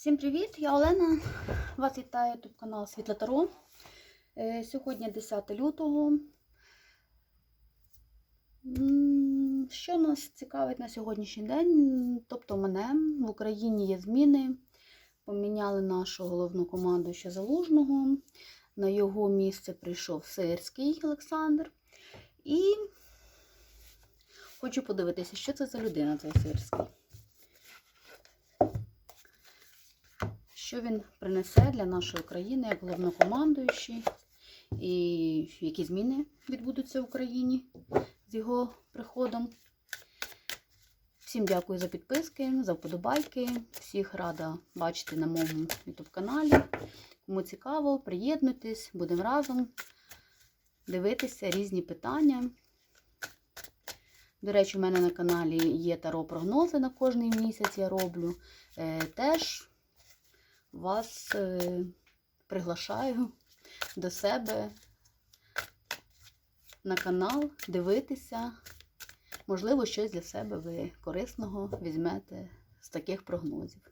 Всім привіт! Я Олена. Вас вітає YouTube канал Світле Таро. Е, Сьогодні 10 лютого. Що нас цікавить на сьогоднішній день? Тобто мене в Україні є зміни. Поміняли нашого головнокомандуюча Залужного. На його місце прийшов Сирський Олександр. І хочу подивитися, що це за людина, цей Сирський. Що він принесе для нашої країни як головнокомандуючий, і які зміни відбудуться в Україні з його приходом. Всім дякую за підписки, за вподобайки. Всіх рада бачити на моєму YouTube каналі. Кому цікаво, приєднуйтесь, будемо разом дивитися різні питання. До речі, у мене на каналі є таро-прогнози на кожний місяць я роблю. Е, теж вас е, приглашаю до себе на канал дивитися. Можливо, щось для себе ви корисного візьмете з таких прогнозів.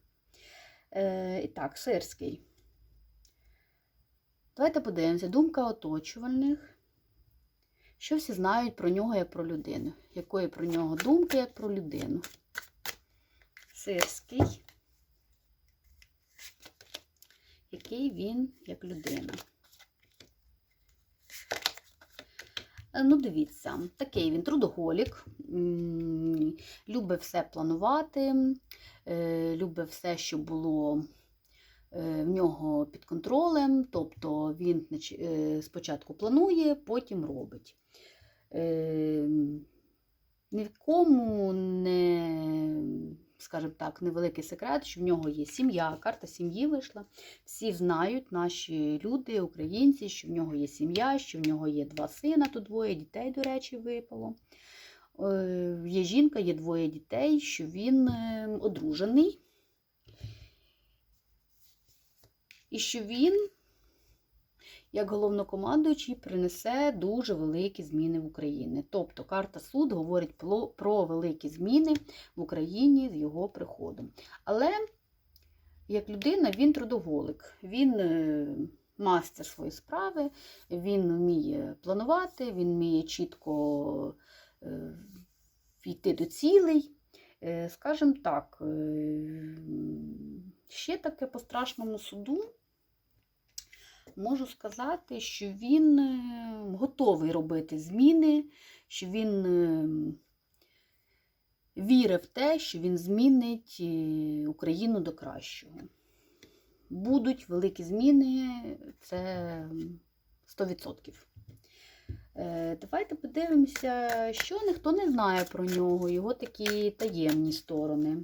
Е, і так, Сирський. Давайте подивимося. Думка оточувальних. Що всі знають про нього як про людину? Якої про нього думки як про людину? Сирський який він як людина. Е, Ну, дивіться, такий він трудоголік, любить все планувати, е, любить все, що було е, в нього під контролем, тобто він спочатку планує, потім робить. Е, Ні в кому не скажімо так, невеликий секрет, що в нього є сім'я, карта сім'ї вийшла. Всі знають, наші люди, українці, що в нього є сім'я, що в нього є два сина, тут двоє дітей, до речі, випало. Е, Є жінка, є двоє дітей, що він е, одружений. І що він, як головнокомандуючий, принесе дуже великі зміни в Україні. Тобто карта суд говорить про, великі зміни в Україні з його приходом. Але як людина він трудоголик, він е, мастер своєї справи, він вміє планувати, він вміє чітко е, йти до цілей. Е, Скажімо так, ще таке по страшному суду. Можу сказати, що він е, готовий робити зміни, що він е, вірить в те, що він змінить е, Україну до кращого. Будуть великі зміни, це 100%. Е, Давайте подивимося, що ніхто не знає про нього, його такі таємні сторони.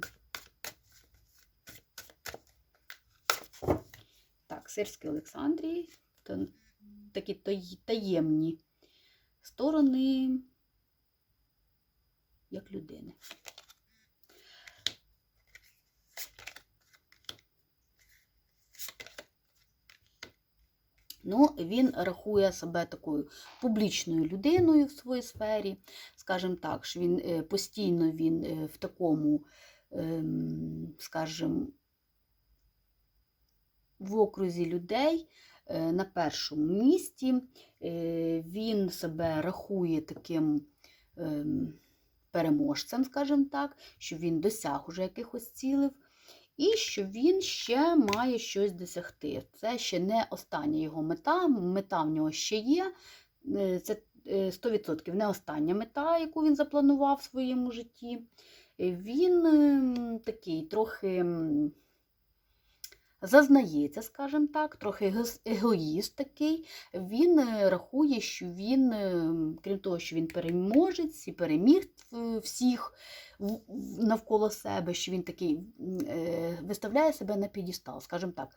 Так, Сирський Олександрій, такі таємні сторони як людини. Ну, він рахує себе такою публічною людиною в своїй сфері. Скажімо так, що він е, постійно він е, в такому, ем, скажімо, в окрузі людей е, на першому місці. Е, Він себе рахує таким ем, переможцем, скажімо так, що він досяг уже якихось цілів. І що він ще має щось досягти. Це ще не остання його мета. Мета в нього ще є. Е, Це е, 100% не остання мета, яку він запланував в своєму житті. Він ем, такий трохи зазнається, скажімо так, трохи егоїст такий. Він е, рахує, що він, е, крім того, що він переможець і переміг е, всіх навколо себе, що він такий виставляє себе на підістал, скажімо так,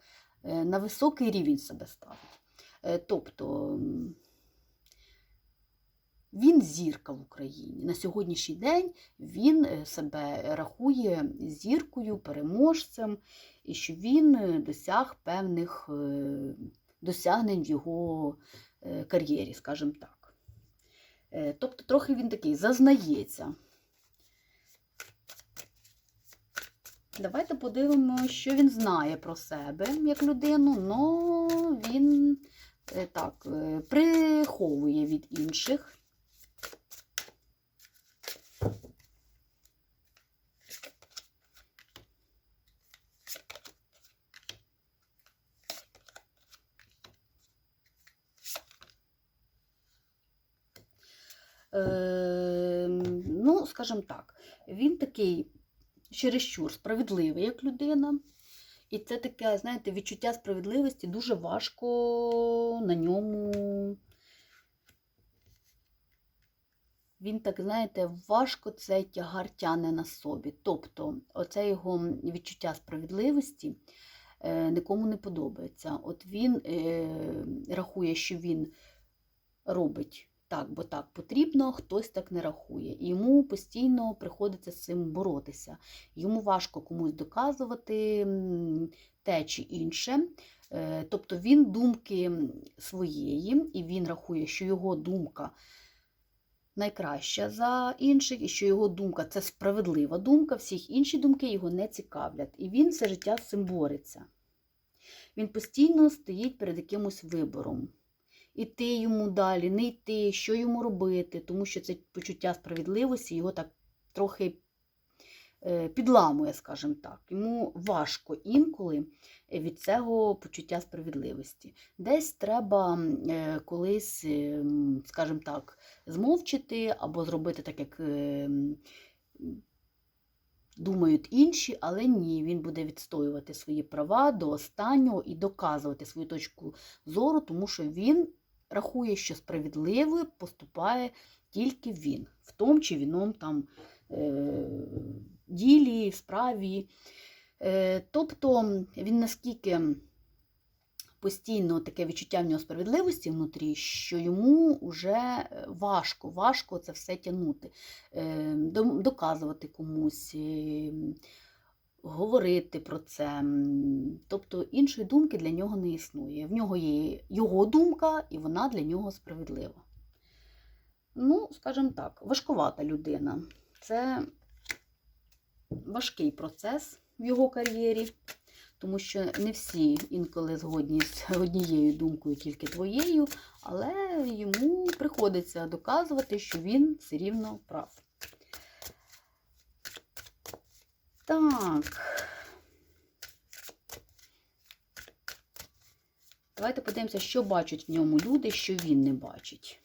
на високий рівень себе ставить. Тобто він зірка в Україні. На сьогоднішній день він е, себе рахує зіркою, переможцем, і що він е, досяг певних е, досягнень в його кар'єрі, скажімо так. Тобто трохи він такий зазнається. Давайте подивимося, що він знає про себе як людину, але він так, приховує від інших. Ну, скажімо так, він такий чересчур справедливий як людина. І це таке, знаєте, відчуття справедливості дуже важко на ньому. Він так, знаєте, важко цей тягар тяне на собі. Тобто, оце його відчуття справедливості е, нікому не подобається. От він е, рахує, що він робить так, бо так потрібно, хтось так не рахує. І йому постійно приходиться з цим боротися. Йому важко комусь доказувати те чи інше. Е, Тобто він думки своєї, і він рахує, що його думка найкраща за інших, і що його думка це справедлива думка, всіх інші думки його не цікавлять. І він все життя з цим бореться. Він постійно стоїть перед якимось вибором. Іти йому далі, не йти, що йому робити, тому що це почуття справедливості його так трохи е, підламує, скажімо так. Йому важко інколи від цього почуття справедливості. Десь треба е, колись, е, скажімо так, змовчити або зробити так, як е, думають інші, але ні, він буде відстоювати свої права до останнього і доказувати свою точку зору, тому що він рахує, що справедливо поступає тільки він, в тому чи в іному там е, ділі, справі. Е, тобто він наскільки постійно таке відчуття в нього справедливості внутрі, що йому вже важко, важко це все тягнути, е, доказувати комусь, е, говорити про це. Тобто іншої думки для нього не існує. В нього є його думка, і вона для нього справедлива. Ну, скажімо так, важкувата людина. Це важкий процес в його кар'єрі, тому що не всі інколи згодні з однією думкою, тільки твоєю, але йому приходиться доказувати, що він все рівно прав. Так. Давайте подивимося, що бачать в ньому люди, що він не бачить.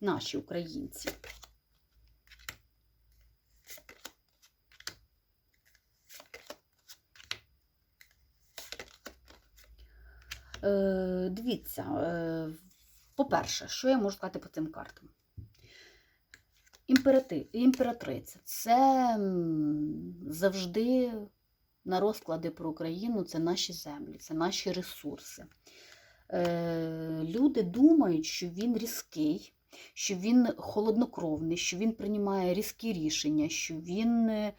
Наші українці. Е, дивіться, е, по-перше, що я можу сказати по цим картам? Імперати, імператриця це завжди на розклади про Україну це наші землі, це наші ресурси. Е, люди думають, що він різкий, що він холоднокровний, що він приймає різкі рішення, що він е,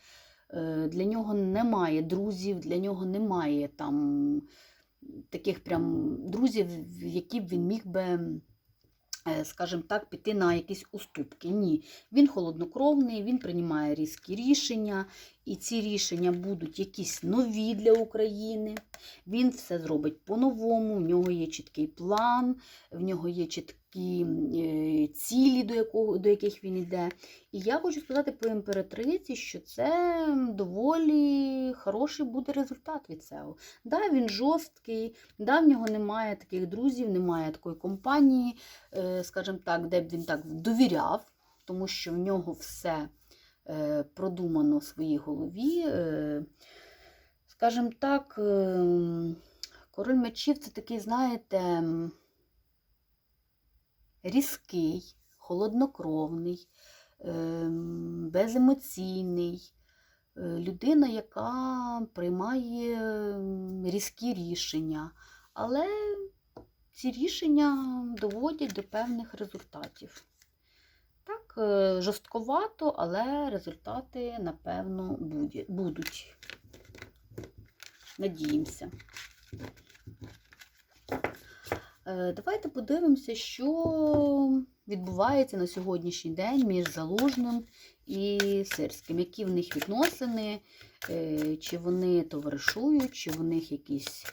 для нього немає друзів, для нього немає там таких прям друзів, які б він міг би, скажімо так, піти на якісь уступки. Ні, він холоднокровний, він приймає різкі рішення, і ці рішення будуть якісь нові для України. Він все зробить по-новому, в нього є чіткий план, в нього є чіткі е, цілі, до, якого, до яких він йде. І я хочу сказати по імператриці, що це доволі хороший буде результат від цього. Да, він жорсткий, да, в нього немає таких друзів, немає такої компанії, е, скажімо так, де б він так довіряв, тому що в нього все продумано в своїй голові. Е, Скажімо так, е, король мечів це такий, знаєте, різкий, холоднокровний, ем, беземоційний, е, людина, яка приймає різкі рішення, але ці рішення доводять до певних результатів. Так, е, жорстковато, але результати, напевно, будуть. Надіємося. Е, Давайте подивимося, що відбувається на сьогоднішній день між Залужним і Сирським. Які в них відносини, е, чи вони товаришують, чи в них якісь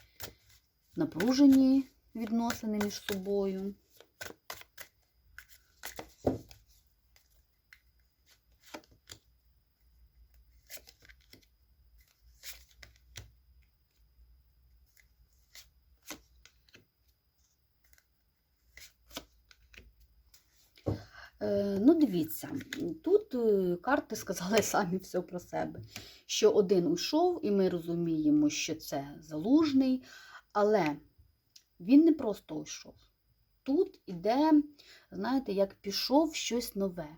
напружені відносини між собою. Ну, дивіться, тут е, карти сказали самі все про себе. Що один уйшов, і ми розуміємо, що це залужний, але він не просто уйшов. Тут іде, знаєте, як пішов щось нове.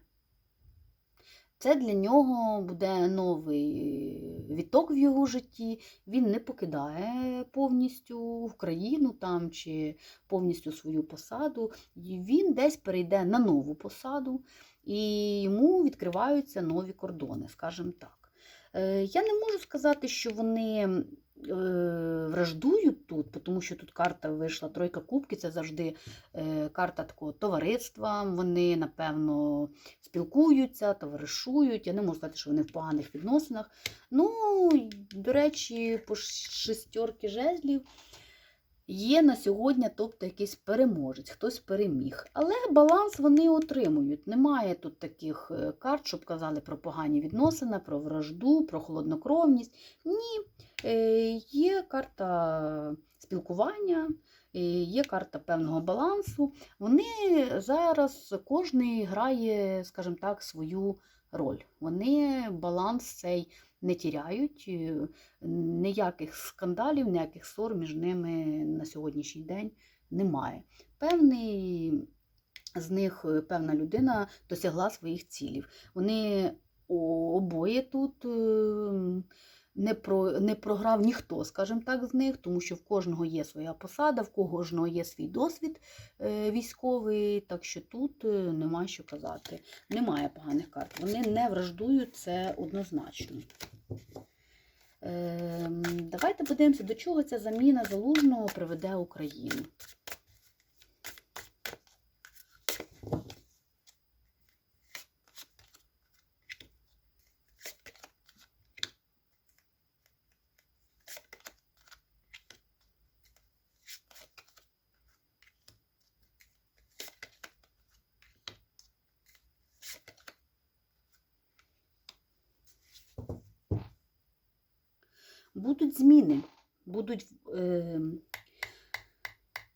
Це для нього буде новий віток в його житті. Він не покидає повністю Україну там чи повністю свою посаду. Він десь перейде на нову посаду, і йому відкриваються нові кордони, скажімо так. Е, Я не можу сказати, що вони враждують тут, тому що тут карта вийшла тройка кубки, це завжди е, карта такого товариства. Вони, напевно, спілкуються, товаришують. Я не можу сказати, що вони в поганих відносинах. Ну, до речі, по шестерки жезлів є на сьогодні, тобто якийсь переможець, хтось переміг. Але баланс вони отримують. Немає тут таких е, карт, щоб казали про погані відносини, про вражду, про холоднокровність. Ні, Е, є карта спілкування. е, Є карта певного балансу. Вони зараз кожен грає, скажімо так, свою роль. Вони баланс цей не тіряють, е, ніяких скандалів, ніяких ссор між ними на сьогоднішній день немає. Певний з них е, певна людина досягла своїх цілів. Вони обоє тут. Не, про, не програв ніхто, скажімо так, з них, тому що в кожного є своя посада, в кожного є свій досвід е, військовий, так що тут е, нема що казати. Немає поганих карт. Вони не враждують, це однозначно. Ем, Давайте подивимося, до чого ця заміна залужного приведе Україну. Будуть зміни, будуть, е,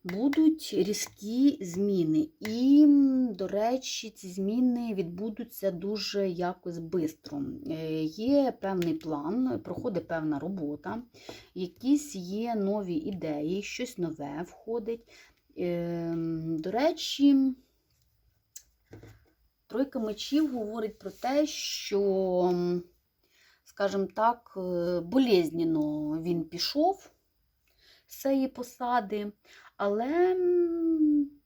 будуть різкі зміни. І, до речі, ці зміни відбудуться дуже якось швидко. Є певний план, проходить певна робота, якісь є нові ідеї, щось нове входить. Е, До речі, тройка мечів говорить про те, що скажімо так, е, болезненно він пішов з цієї посади, але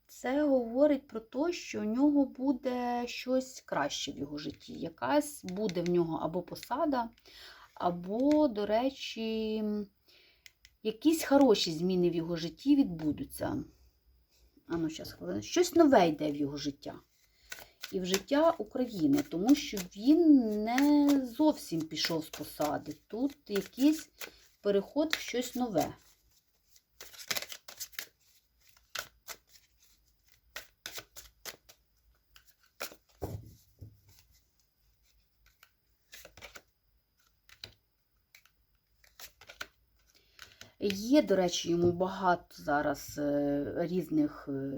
це говорить про те, що у нього буде щось краще в його житті. Якась буде в нього або посада, або, до речі, якісь хороші зміни в його житті відбудуться. А ну, зараз. Щось нове йде в його життя і в життя України, тому що він не зовсім пішов з посади. Тут якийсь переход в щось нове. Є, до речі, йому багато зараз е, різних, е,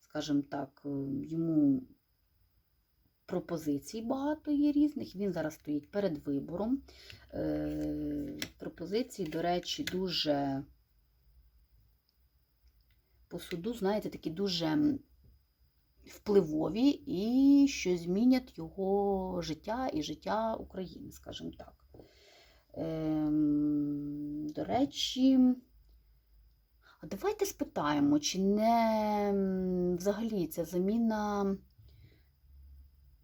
скажімо так, е, йому пропозицій багато є різних. Він зараз стоїть перед вибором. Е, Пропозиції, до речі, дуже по суду, знаєте, такі дуже впливові і що змінять його життя і життя України, скажімо так. Ем, До речі, а давайте спитаємо, чи не взагалі ця заміна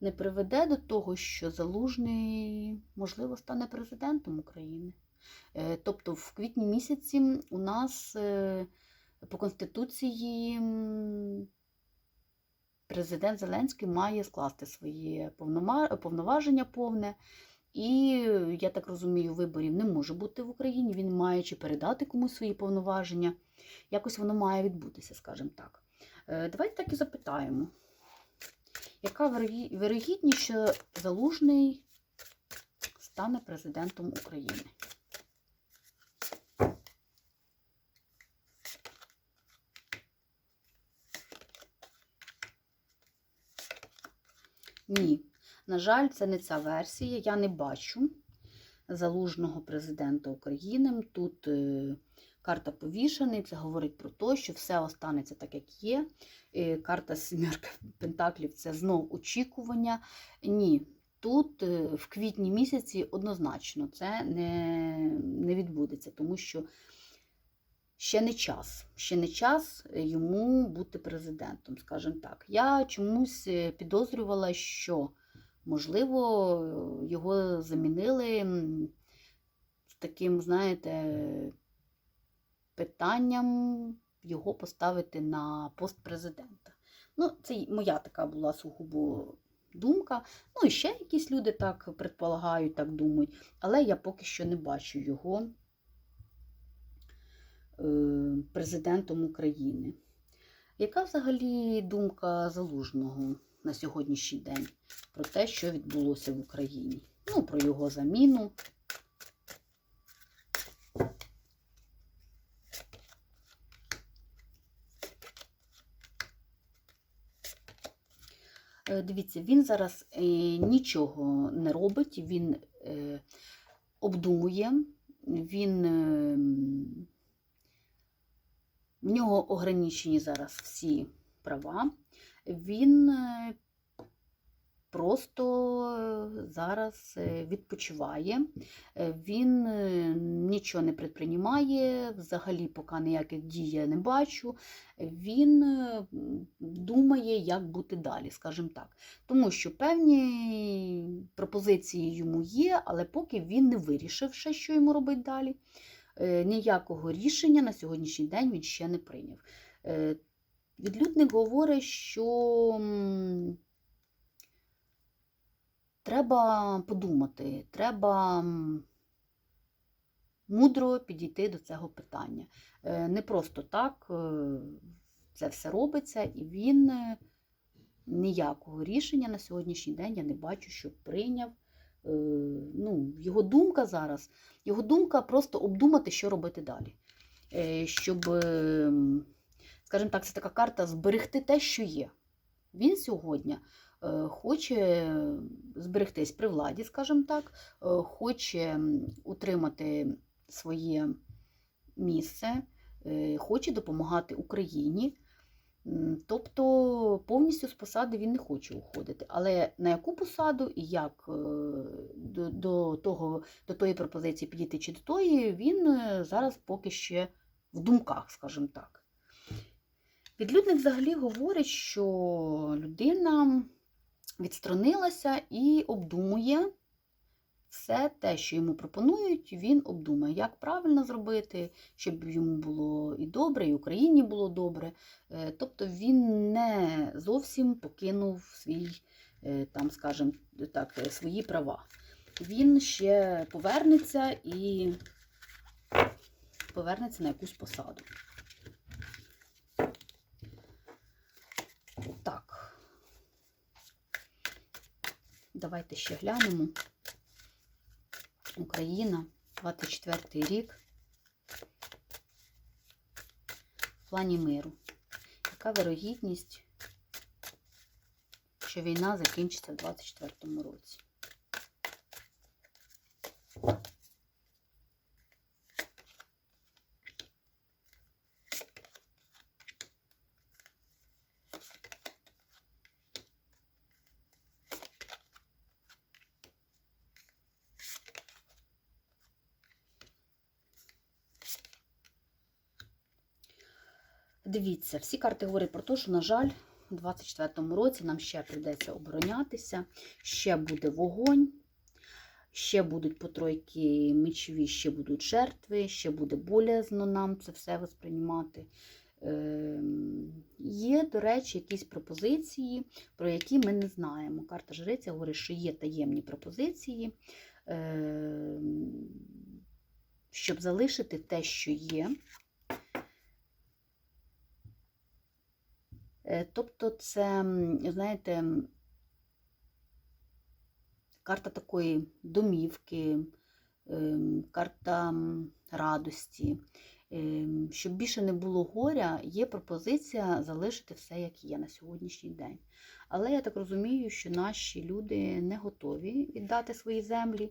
не приведе до того, що Залужний, можливо, стане президентом України. Е, Тобто в квітні місяці у нас е, по Конституції президент Зеленський має скласти своє повноваження повне. І, я так розумію, виборів не може бути в Україні. Він має чи передати комусь свої повноваження. Якось воно має відбутися, скажімо так. Е, Давайте так і запитаємо. Яка вирогідність, що Залужний стане президентом України? Ні. На жаль, це не ця версія. Я не бачу залужного президента України. Тут е, карта повішений. Це говорить про те, що все останеться так, як є. Карта сімерка Пентаклів це знов очікування. Ні. Тут е, в квітні місяці однозначно це не, не відбудеться, тому що ще не час. Ще не час йому бути президентом, скажімо так. Я чомусь е, підозрювала, що можливо його замінили таким, знаєте, питанням його поставити на пост президента. Ну, це моя така була сугубо думка. Ну, і ще якісь люди так предполагають, так думають, але я поки що не бачу його е, президентом України. Яка взагалі думка залужного на сьогоднішній день про те, що відбулося в Україні? Ну, про його заміну. Дивіться, він зараз е, нічого не робить, він е, обдумує, він, е, в нього ограничені зараз всі права. Він просто е, зараз е, відпочиває, Е, він нічого не предприймає, взагалі поки ніяких дій я не бачу. Він думає, як бути далі, скажімо так. Тому що певні пропозиції йому є, але поки він не вирішив ще, що йому робити далі. Ніякого рішення на сьогоднішній день він ще не прийняв. Відлюдник говорить, що треба подумати, треба мудро підійти до цього питання. Е, Не просто так е, це все робиться, і він е, ніякого рішення на сьогоднішній день я не бачу, що прийняв. Ну, його думка зараз, його думка просто обдумати, що робити далі. Щоб, скажімо так, це така карта зберегти те, що є. Він сьогодні хоче зберегтись при владі, скажімо так, е, хоче утримати своє місце, е, хоче допомагати Україні. Тобто повністю з посади він не хоче уходити. Але на яку посаду і як е, до, до, того, до тої пропозиції підійти чи до тої, він е, зараз поки ще в думках, скажімо так. Відлюдник взагалі говорить, що людина відсторонилася і обдумує все те, що йому пропонують, він обдумає, як правильно зробити, щоб йому було і добре, і Україні було добре. Е, Тобто він не зовсім покинув свій, е, там, скажімо так, е, свої права. Він ще повернеться і повернеться на якусь посаду. Так. Давайте ще глянемо. Україна, 24 рік. В плані миру. Яка вирогідність, що війна закінчиться в 24 році? Дивіться, всі карти говорять про те, що, на жаль, у 24-му році нам ще прийдеться оборонятися, ще буде вогонь, ще будуть потройки мечові, ще будуть жертви, ще буде болязно нам це все восприймати. Ем, Є, до речі, якісь пропозиції, про які ми не знаємо. Карта Жриця говорить, що є таємні пропозиції, ем, щоб залишити те, що є. Тобто, це, знаєте, карта такої домівки, ем, карта радості. Ем, Щоб більше не було горя, є пропозиція залишити все, як є на сьогоднішній день. Але я так розумію, що наші люди не готові віддати свої землі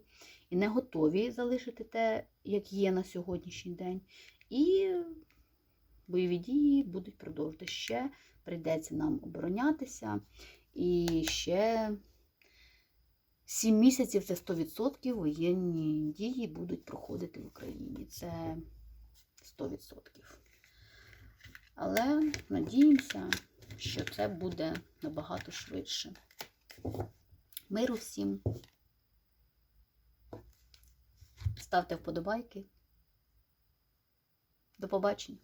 і не готові залишити те, як є на сьогоднішній день. І бойові дії будуть продовжувати. Ще прийдеться нам оборонятися. І ще 7 місяців це 100% воєнні дії будуть проходити в Україні. Це 100%. Але надіємося, що це буде набагато швидше. Миру всім. Ставте вподобайки. До побачення.